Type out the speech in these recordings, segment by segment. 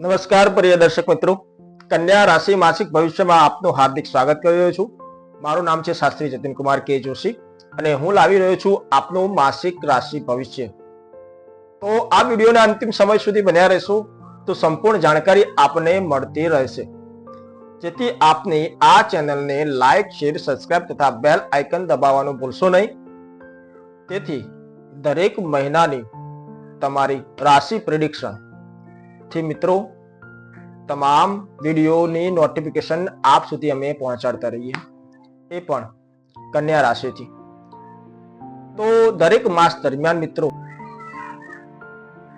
નમસ્કાર પ્રિય દર્શક મિત્રો. કન્યા રાશિ માસિક ભવિષ્યમાં આપનું હાર્દિક સ્વાગત કરી રહ્યો છું. મારું નામ છે શાસ્ત્રી જતીન કુમાર કે જોશી અને હું લાવી રહ્યો છું આપનું માસિક રાશિ ભવિષ્ય. તો આ વિડીયોના અંતિમ સમય સુધી બન્યા રહેશો તો સંપૂર્ણ જાણકારી આપને મળતી રહેશે. જેથી આપની આ ચેનલને લાઇક શેર, સબસ્ક્રાઇબ તથા બેલ આઇકન દબાવવાનું ભૂલશો નહીં. તેથી દરેક મહિનાની તમારી રાશિ પ્રિડિક્શન થી મિત્રો, તમામ વિડીયોની નોટિફિકેશન આપ સુધી અમે પહોંચાડતા રહીએ. એ પણ કન્યા રાશિથી. તો દરેક માસ દરમિયાન મિત્રો,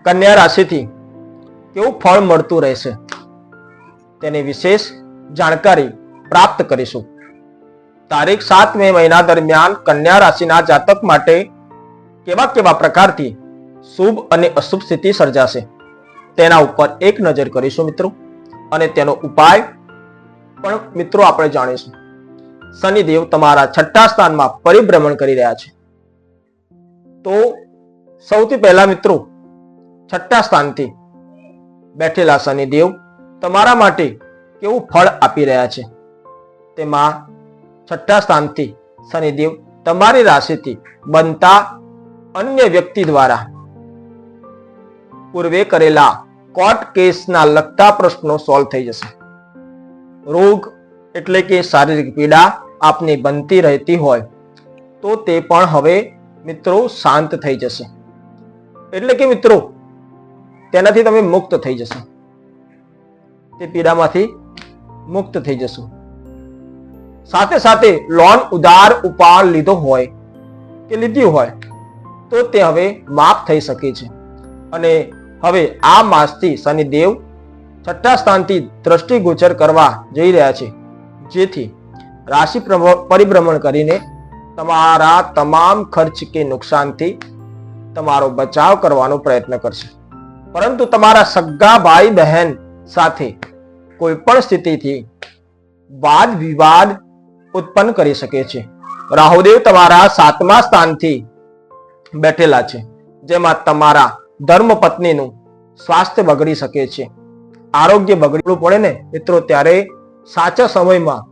કન્યા રાશિથી કેવું ફળ મળતું રહેશે? તેની વિશેષ જાણકારી પ્રાપ્ત કરીશું. તારીખ સાત મે મહિના દરમિયાન કન્યા રાશિના જાતક માટે કેવા કેવા પ્રકારથી શુભ અને અશુભ સ્થિતિ સર્જાશે? તેના ઉપર એક નજર કરીશું મિત્રો. અને તેનો ઉપાય પણ મિત્રો આપણે જાણીશું. શનિદેવ તમારા છઠ્ઠા સ્થાનમાં પરિભ્રમણ કરી રહ્યા છે. તો સૌથી પહેલા મિત્રો, છઠ્ઠા સ્થાનથી બેઠેલા શનિદેવ તમારા માટે કેવું ફળ આપી રહ્યા છે? તેમાં છઠ્ઠા સ્થાનથી શનિદેવ તમારી રાશિથી બનતા અન્ય વ્યક્તિ દ્વારા પૂર્વે કરેલા કોર્ટ કેસના લગતા પ્રશ્નો સોલ્વ થઈ જશે. રોગ એટલે કે શારીરિક પીડા આપની બનતી રહેતી હોય તો તે પણ હવે મિત્રો શાંત થઈ જશે. એટલે કે મિત્રો, તેનાથી તમે મુક્ત થઈ જશો. તે પીડામાંથી મુક્ત થઈ જશો. સાથે સાથે લોન ઉધાર ઉપાડ લીધો હોય કે લીધી હોય તો તે હવે માફ થઈ શકે છે. અને હવે આ માસથી શનિદેવ છઠ્ઠા સ્થાનથી દ્રષ્ટિગોચર કરવા જઈ રહ્યા છે. જેથી રાશિ પરિભ્રમણ કરીને તમારા તમામ ખર્ચ કે નુકસાનથી તમારો બચાવ કરવાનો પ્રયત્ન કરશે. પરંતુ તમારા સગા ભાઈ બહેન સાથે કોઈ પણ સ્થિતિથી વાદ વિવાદ ઉત્પન્ન કરી શકે છે. રાહુદેવ તમારા સાતમા સ્થાનથી બેઠેલા છે. જેમાં તમારા ધર્મ પત્નીનું સ્વાસ્થ્ય બગડી શકે છે. આરોગ્ય બગડવું પડે ને મિત્રો ત્યારે સાચા સમયમાં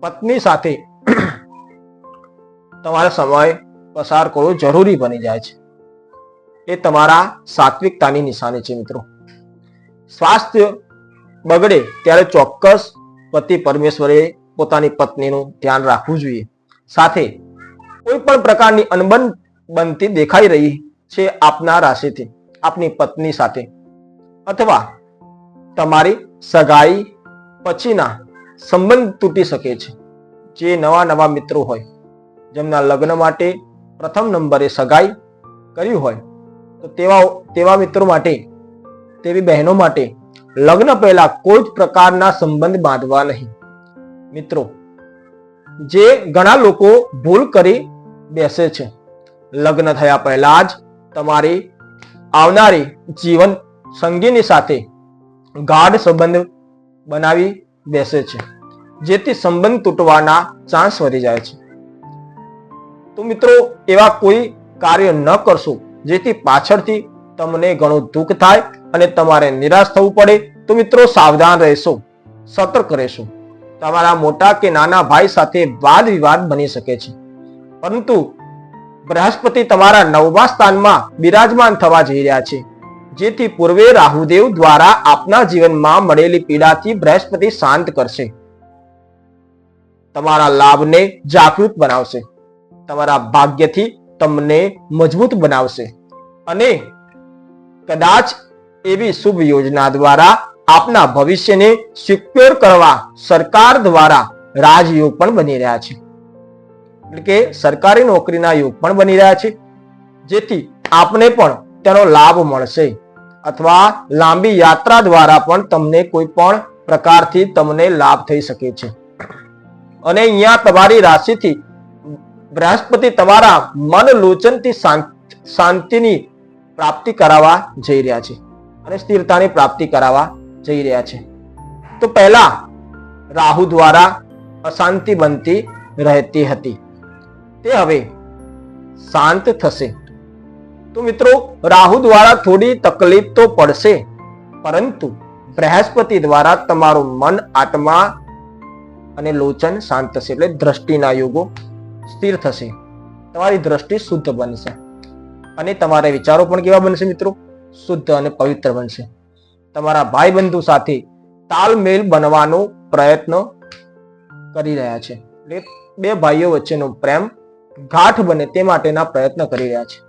પત્ની સાથે તમારે સમય પસાર કરવો જરૂરી બની જાય છે. એ તમારા સાત્વિકતાની નિશાની છે મિત્રો. સ્વાસ્થ્ય બગડે ત્યારે ચોક્કસ પતિ પરમેશ્વરે પોતાની પત્નીનું ધ્યાન રાખવું જોઈએ. સાથે કોઈ પણ પ્રકારની અનબન બનતી દેખાઈ રહી છે આપના રાશિથી, આપની પત્ની સાથે. અથવા તમારી સગાઈ પછીના સંબંધ તૂટી શકે છે. જે નવા નવા મિત્રો હોય, જેમના લગ્ન માટે પ્રથમ નંબરે સગાઈ કર્યું હોય, તો તેવા તેવા મિત્રો માટે, તેવી બહેનો માટે લગ્ન પહેલા કોઈ જ પ્રકારના સંબંધ બાંધવા નહીં. મિત્રો, જે ઘણા લોકો ભૂલ કરી બેસે છે. લગ્ન થયા પહેલા જ તમારી આવનારી જીવન સંગીની સાથે ગાઢ સંબંધ બનાવી બેસે છે, જેથી સંબંધ તૂટવાના ચાન્સ વધી જાય છે. તો મિત્રો, એવા કોઈ કાર્ય ન કરશો, જેથી પાછળથી તમને ઘણું દુઃખ થાય અને તમારે નિરાશ થવું પડે. તો મિત્રો, સાવધાન રહેશો, સતર્ક રહેશો. તમારા મોટા કે નાના ભાઈ સાથે વાદ વિવાદ બની શકે છે. પરંતુ બૃહસ્પતિ તમારા નવમા સ્થાનમાં બિરાજમાન થવા જઈ રહ્યા છે. જેથી પૂર્વે રાહુદેવ દ્વારા આપના જીવનમાં મળેલી પીડાથી બૃહસ્પતિ શાંત કરશે. તમારા લાભને જાગૃત બનાવશે. તમારા ભાગ્યથી તમને મજબૂત બનાવશે. અને કદાચ એવી શુભ યોજના દ્વારા આપના ભવિષ્યને સિક્યોર કરવા સરકાર દ્વારા રાજયોગ પણ બની રહ્યા છે. એટલે કે સરકારી નોકરીના યોગ પણ બની રહ્યા છે. જેથી આપને પણ તેનો લાભ મળશે અથવા લાંબી યાત્રા દ્વારા પણ તમને કોઈ પણ પ્રકારથી તમને લાભ થઈ શકે છે. અને અહીંયા તમારી રાશિથી બૃહસ્પતિ તમારા મન લોચનથી શાંતિની પ્રાપ્તિ કરાવવા જઈ રહ્યા છે અને સ્થિરતાની પ્રાપ્તિ કરાવવા જઈ રહ્યા છે. તો પહેલા રાહુ દ્વારા અશાંતિ બનતી રહેતી હતી. તે હવે શાંત થશે. તો મિત્રો, રાહુ દ્વારા થોડી તકલીફ તો પડશે, પરંતુ બૃહસ્પતિ દ્વારા તમારું મન, આત્મા અને લોચન શાંત થશે એટલે દ્રષ્ટિના યોગો સ્થિર થશે. તમારી દ્રષ્ટિ શુદ્ધ બનશે અને તમારા વિચારો પણ કેવા બનશે મિત્રો? શુદ્ધ અને પવિત્ર બનશે. તમારા ભાઈ બંધુ સાથે તાલમેલ બનવાનો પ્રયત્ન કરી રહ્યા છે. એટલે બે ભાઈઓ વચ્ચેનો પ્રેમ ગાઢ બને તે માટેના પ્રયત્ન કરી રહ્યા છે.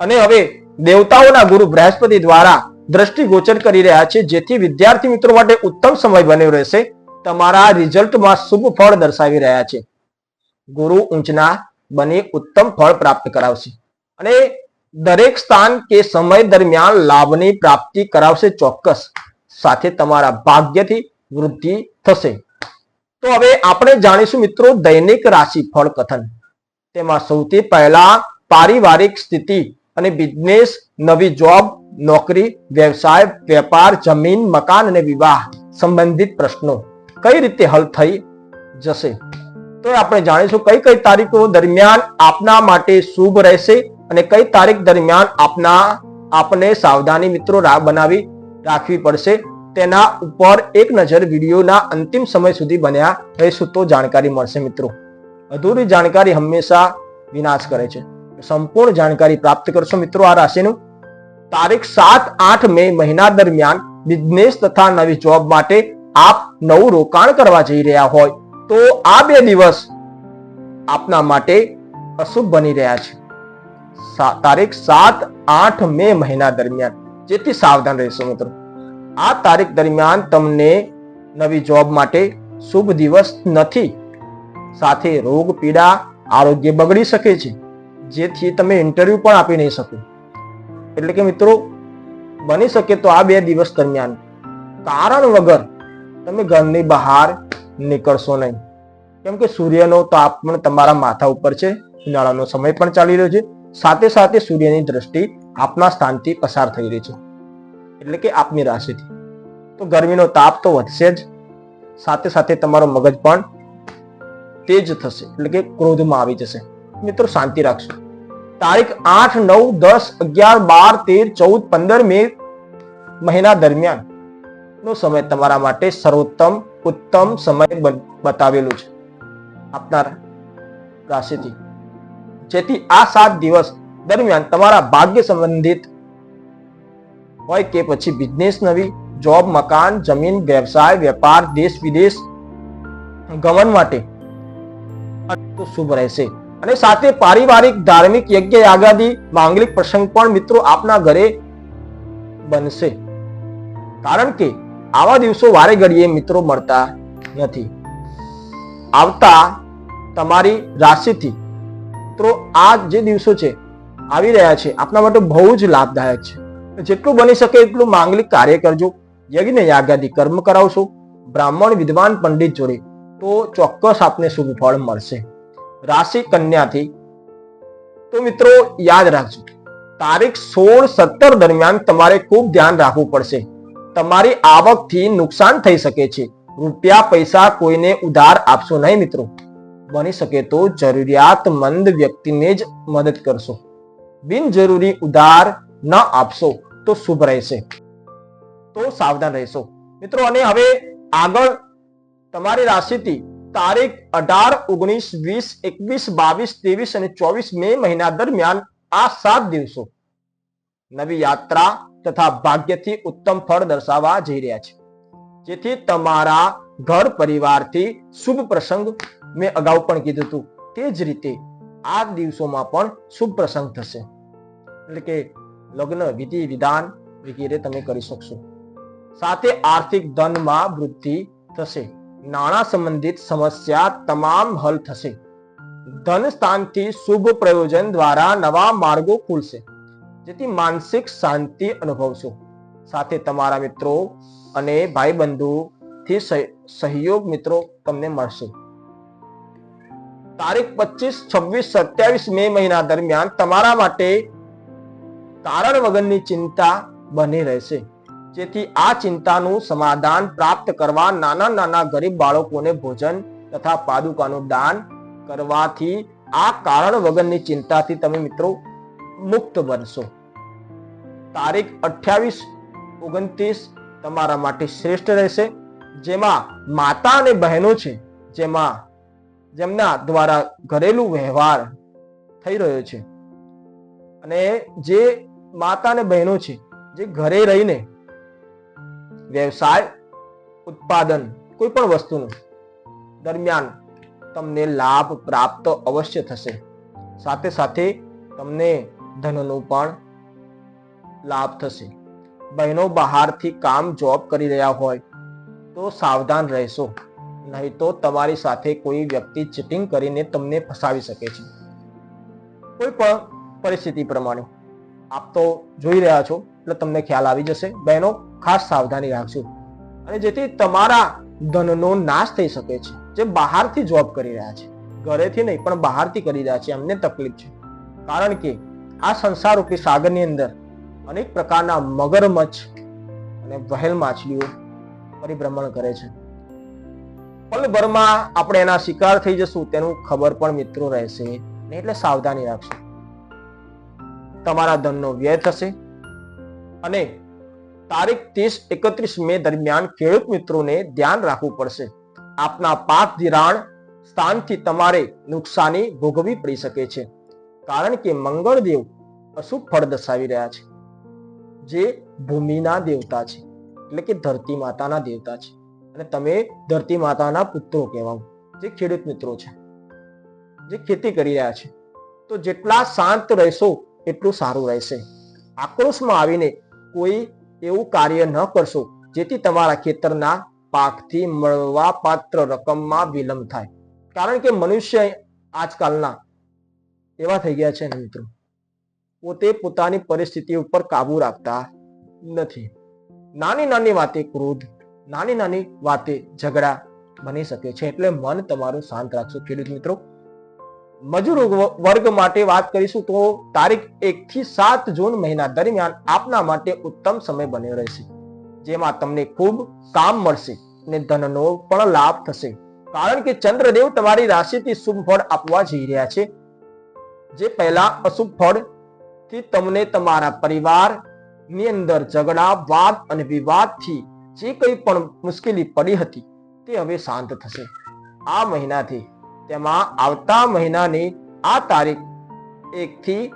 અને હવે દેવતાઓના ગુરુ બૃહસ્પતિ દ્વારા દ્રષ્ટિગોચર કરી રહ્યા છે, જેથી વિદ્યાર્થી મિત્રો માટે ઉત્તમ સમય બન્યો રહેશે. તમારા રિઝલ્ટમાં શુભ ફળ દર્શાવી રહ્યા છે. ગુરુ ઊંચના બની ઉત્તમ ફળ પ્રાપ્ત કરાવશે. અને દરેક સ્થાન કે સમય દરમિયાન લાભની પ્રાપ્તિ કરાવશે ચોક્કસ. સાથે તમારા ભાગ્યથી વૃદ્ધિ થશે. તો હવે આપણે જાણીશું મિત્રો દૈનિક રાશિ ફળ કથન. તેમાં સૌથી પહેલા પારિવારિક સ્થિતિ અને બિઝનેસ નવી જોબ નોકરી, વ્યવસાય, વેપાર, જમીન, મકાન અને વિવાહ સંબંધિત પ્રશ્નો કઈ રીતે હલ થઈ જશે? તો આપણે જાણીશું કઈ કઈ તારીખો દરમિયાન આપના માટે શુભ રહેશે અને કઈ તારીખ દરમિયાન આપના, આપને સાવધાની મિત્રો બનાવી રાખવી પડશે. તેના ઉપર એક નજર વિડીયોના અંતિમ સમય સુધી બન્યા રહેશું તો જાણકારી મળશે મિત્રો. અધૂરી જાણકારી હંમેશા વિનાશ કરે છે. સંપૂર્ણ જાણકારી પ્રાપ્ત કરશો મિત્રો આ રાશિનું. તારીખ સાત આઠ મે મહિના દરમિયાન બિઝનેસ તથા નવી જોબ માટે આપ નવું રોકાણ કરવા જઈ રહ્યા હોય તો આ બે દિવસ આપના માટે અશુભ બની રહ્યા છે. તારીખ સાત આઠ મે મહિના દરમિયાન જેથી સાવધાન રહેશો મિત્રો. આ તારીખ દરમિયાન તમને નવી જોબ માટે શુભ દિવસ નથી. સાથે રોગ, પીડા, આરોગ્ય બગડી શકે છે, જેથી તમે ઇન્ટરવ્યુ પણ આપી નહીં શકો. એટલે કે મિત્રો, બની શકે તો આ બે દિવસ દરમિયાન. કારણ વગર તમે ઘરની બહાર નીકળશો નહીં. કેમ કે સૂર્યનો તાપ પણ તમારા માથા ઉપર છે, ઉનાળાનો સમય પણ ચાલી રહ્યો છે, સાથે સાથે સૂર્યની દ્રષ્ટિ આપના સ્થાનથી પસાર થઈ રહી છે. એટલે કે આપની રાશિથી. તો ગરમીનો તાપ તો વધશે જ. સાથે સાથે તમારો મગજ પણ તેજ થશે, એટલે કે ક્રોધમાં આવી જશે. મિત્રો, શાંતિ રાખશો. તારીખ આઠ, નવ, દસ, અગિયાર, બાર, તેર, ચૌદ, પંદર મે મહિના દરમિયાન નો સમય તમારા માટે સર્વોત્તમ, ઉત્તમ સમય બતાવેલું છે. આપનાર રાશિથી. જેથી આ સાત દિવસ દરમિયાન તમારા ભાગ્ય સંબંધિત હોય કે પછી બિઝનેસ નવી જોબ મકાન, જમીન, વ્યવસાય, વેપાર દેશ વિદેશ ગમન માટે તો શુભ રહેશે. અને સાથે પારિવારિક, ધાર્મિક, યજ્ઞ, યાગાદી, માંગલિક પ્રસંગ પણ મિત્રો આપના ઘરે બનશે. કારણ કે આવા દિવસો વારે ઘડીએ મિત્રો મળતા નથી. આવતા તમારી રાશિથી. મિત્રો, આ જે દિવસો છે, આવી રહ્યા છે. આપના માટે બહુ જ લાભદાયક છે. જેટલું બની શકે એટલું માંગલિક કાર્ય કરજો. યજ્ઞ, યાગાદી કર્મ કરાવશો. બ્રાહ્મણ, વિદ્વાન, પંડિત જોડે તો ચોક્કસ આપને શુભ ફળ મળશે. રાશિ કન્યાથી. તો મિત્રો, યાદ રાખજો તારીખ સોળ સત્તર દરમિયાન તમારે ખૂબ ધ્યાન રાખવું પડશે. તમારી આવકથી નુકસાન થઈ શકે છે. રૂપિયા, પૈસા કોઈને ઉધાર આપશો નહીં મિત્રો. બની શકે તો જરૂરિયાતમંદ વ્યક્તિને જ મદદ કરશો. બિનજરૂરી ઉધાર ન આપશો તો શુભ રહેશે. તો સાવધાન રહેશો. મિત્રો, અને હવે આગળ તમારી રાશિથી તારીખ અઢાર, ઓગણીસ, વીસ, એકવીસ, બાવીસ, ત્રેવીસ અને ચોવીસ મે મહિના દરમિયાન આ સાત દિવસો નવી યાત્રા તથા ભાગ્યથી ઉત્તમ ફળ દર્શાવવા જઈ રહ્યા છે. જેથી તમારા ઘર પરિવારથી શુભ પ્રસંગ મેં અગાઉ પણ કીધું હતું. તે જ રીતે આ દિવસોમાં પણ શુભ પ્રસંગ થશે. એટલે કે લગ્ન, વિધિ, વિધાન વગેરે તમે કરી શકશો. સાથે આર્થિક ધનમાં વૃદ્ધિ થશે. નાણાં સંબંધિત સમસ્યા તમામ હલ થશે. ધન સ્થાનથી શુભ પ્રયોજન દ્વારા નવા માર્ગો ખુલશે. જેથી માનસિક શાંતિ અનુભવશો. સાથે તમારા મિત્રો અને ભાઈ બંધુ સહયોગ મિત્રો તમને મળશે. તારીખ પચીસ, છવ્વીસ, સત્યાવીસ મે મહિના દરમિયાન તમારા માટે કારણ વગરની ચિંતા બની રહેશે. જેથી આ ચિંતાનું સમાધાન પ્રાપ્ત કરવા નાના નાના ગરીબ બાળકોને ભોજન તથા પાદુકાનું દાન કરવાથી આ કારણ વગરની ચિંતાથી તમે મિત્રો મુક્ત બનશો. તારીખ અઠ્યાવીસ ઓગણત્રીસ તમારા માટે શ્રેષ્ઠ રહેશે. જેમાં માતા અને બહેનો છે, જેમાં જેમના દ્વારા ઘરેલું વ્યવહાર થઈ રહ્યો છે. અને જે માતા અને બહેનો છે, જે ઘરે રહીને વ્યવસાય, ઉત્પાદન કોઈ પણ વસ્તુનું દરમિયાન તમને લાભ પ્રાપ્ત અવશ્ય થશે. સાથે સાથે તમને ધનનો પણ લાભ થશે. બહેનો બહારથી કામ જોબ કરી રહ્યા હોય તો સાવધાન રહેશો. નહીં તો તમારી સાથે કોઈ વ્યક્તિ ચીટિંગ કરીને તમને ફસાવી શકે છે. કોઈ પણ પરિસ્થિતિ પ્રમાણે આપ તો જોઈ રહ્યા છો એટલે તમને ખ્યાલ આવી જશે. બહેનો ખાસ સાવધાની રાખજો. અને જેથી તમારા ધનનો નાશ થઈ શકે છે. જે બહારથી જોબ કરી રહ્યા છે. ઘરેથી નહીં, પણ બહારથી કરી રહ્યા છે. એમને તકલીફ છે. કારણ કે આ સંસાર રૂપી સાગરની અંદર અનેક પ્રકારના મગરમચ્છ અને વહેલ માછલીઓ પરિભ્રમણ કરે છે. પલભરમાં આપણે એના શિકાર થઈ જશું તેનું ખબર પણ મિત્રો રહેશે ને એટલે સાવધાની રાખશો તમારા ધનનો વ્યય થશે અને તારીખ ત્રીસ એકત્રીસ મે દરમિયાન ખેડૂત મિત્રોને ધ્યાન રાખવું પડશે. આપના પાક ધિરાણ સ્થાનથી તમારે નુકસાની ભોગવવી પડી શકે છે. કારણ કે મંગળદેવ અશુભ ફળ દર્શાવી રહ્યા છે. જે ભૂમિના દેવતા છે. એટલે કે ધરતી માતાના દેવતા છે. અને તમે ધરતી માતાના પુત્રો કહેવાઓ. જે ખેડૂત મિત્રો છે. જે ખેતી કરી રહ્યા છે. તો જેટલા શાંત રહેશો, એટલું સારું રહેશે. આક્રોશમાં આવીને કોઈ એવું કાર્ય ન કરશો, જેથી તમારા ખેતરના પાકથી મળવા પાત્ર રકમમાં વિલંબ થાય. કારણ કે મનુષ્ય આજકાલના એવા થઈ ગયા છે મિત્રો. પોતે પોતાની પરિસ્થિતિ ઉપર કાબુ રાખતા નથી. નાની નાની વાતે ક્રોધ, નાની નાની વાતે ઝઘડા બની શકે છે, એટલે મન તમારું શાંત રાખશો ખેડૂત મિત્રો. મજૂર વર્ગ માટે વાત કરીશું તો તારીખ એક થી સાત જૂન મહિના દરમિયાન આપના માટે ઉત્તમ સમય બન્યો રહેશે, જેમાં તમને ખૂબ કામ મળશે અને ધનનો પણ લાભ થશે. કારણ કે ચંદ્રદેવ તમારી રાશિથી શુભ ફળ આપવા જઈ રહ્યા છે. જે પહેલા અશુભ ફળથી તમને તમારા પરિવારની અંદર ઝઘડા, વાદ અને વિવાદથી જે કંઈ પણ મુશ્કેલી પડી હતી તે હવે શાંત થશે. આ મહિનાથી તેમાં આવતા મહિનાની આ તારીખ એક થી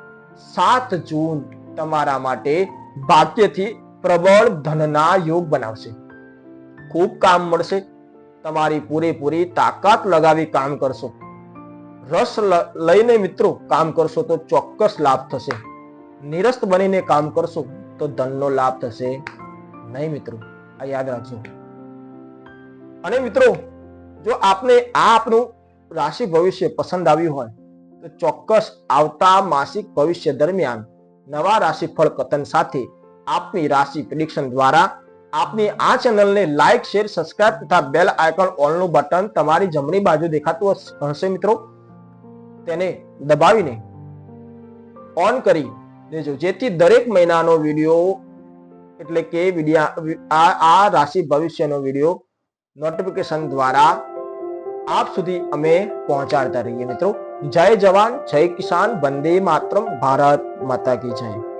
સાત જૂન તમારા માટે ભાગ્યથી પ્રબળ ધનના યોગ બનાવશે. ખૂબ કામ મળશે. તમારી પૂરેપૂરી તાકાત લગાવી કામ કરશો. રસ લઈને મિત્રો કામ કરશો તો ચોક્કસ લાભ થશે. નિરસ્ત બનીને કામ કરશો તો ધનનો લાભ થશે નહીં મિત્રો? આ યાદ રાખજો. અને મિત્રો, જો આપને આ આપનું રાશિ ભવિષ્ય પસંદ આવ્યું હોય, તો ચોક્કસ આવતા માસિક ભવિષ્ય દરમિયાન નવા રાશિફળ કથન સાથે આપની રાશિ પ્રિડિક્શન દ્વારા આપની આ ચેનલને લાઈક શેર સબસ્ક્રાઇબ તથા બેલ આઇકોન ઓલનું બટન તમારી જમણી બાજુ દેખાતું હશ- મિત્રો. તેને દબાવીને ઓન કરી દેજો. જેથી દરેક મહિનાનો વીડિયો એટલે કે આ રાશિ ભવિષ્યનો વીડિયો નોટિફિકેશન દ્વારા આપ સુધી અમે પહોંચાડતા રહીએ મિત્રો. જય જવાન, જય કિસાન, વંદે માતરમ, ભારત માતા કી જય.